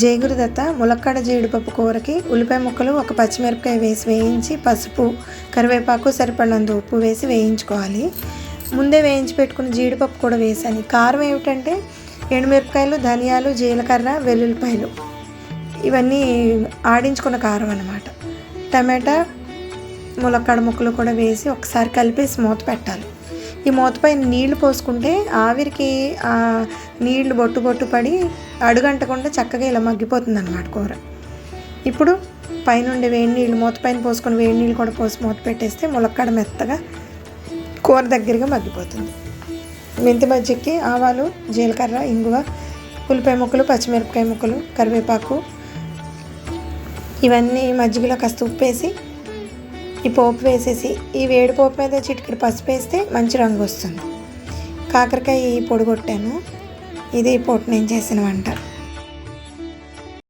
జేగురుదత్త ములక్కాడ జీడిపప్పు కూరకి ఉల్లిపాయ ముక్కలు ఒక పచ్చిమిరపకాయ వేసి వేయించి పసుపు కరివేపాకు సరిపడినంత ఉప్పు వేసి వేయించుకోవాలి. ముందే వేయించి పెట్టుకున్న జీడిపప్పు కూడా వేసాను. కారం ఏమిటంటే ఎండుమిరపకాయలు ధనియాలు జీలకర్ర వెల్లుల్లిపాయలు. ఇవన్నీ ఆడించుకున్న కారం అనమాట టమాటా ములక్కాడ ముక్కలు కూడా వేసి ఒకసారి కలిపేసి మూత పెట్టాలి. ఈ మూతపైన నీళ్ళు పోసుకుంటే ఆవిరికి ఆ నీళ్ళు బొట్టు బొట్టు పడి అడుగంటకుండా చక్కగా ఇలా మగ్గిపోతుంది అనమాట కూర. ఇప్పుడు పైనుండి వేడి నీళ్ళు మూత పైన పోసుకొని వేడి నీళ్ళు కూడా పోసి మూత పెట్టేస్తే ములక్కాడ మెత్తగా కూర దగ్గరగా మగ్గిపోతుంది. మెంతి మజ్జిగకి ఆవాలు జీలకర్ర ఇంగువ ఉల్లిపాయ ముక్కలు పచ్చిమిరపకాయ ముక్కలు కరివేపాకు ఇవన్నీ మజ్జిగలో కాస్త ఉప్పు వేసి ఈ పోపు వేసేసి ఈ వేడి పోపు మీద చిటికెడు పసుపు వేస్తే మంచి రంగు వస్తుంది. కాకరకాయ పొడి కొట్టాను. ఇది పొట్టు నేను చేసిన వంట.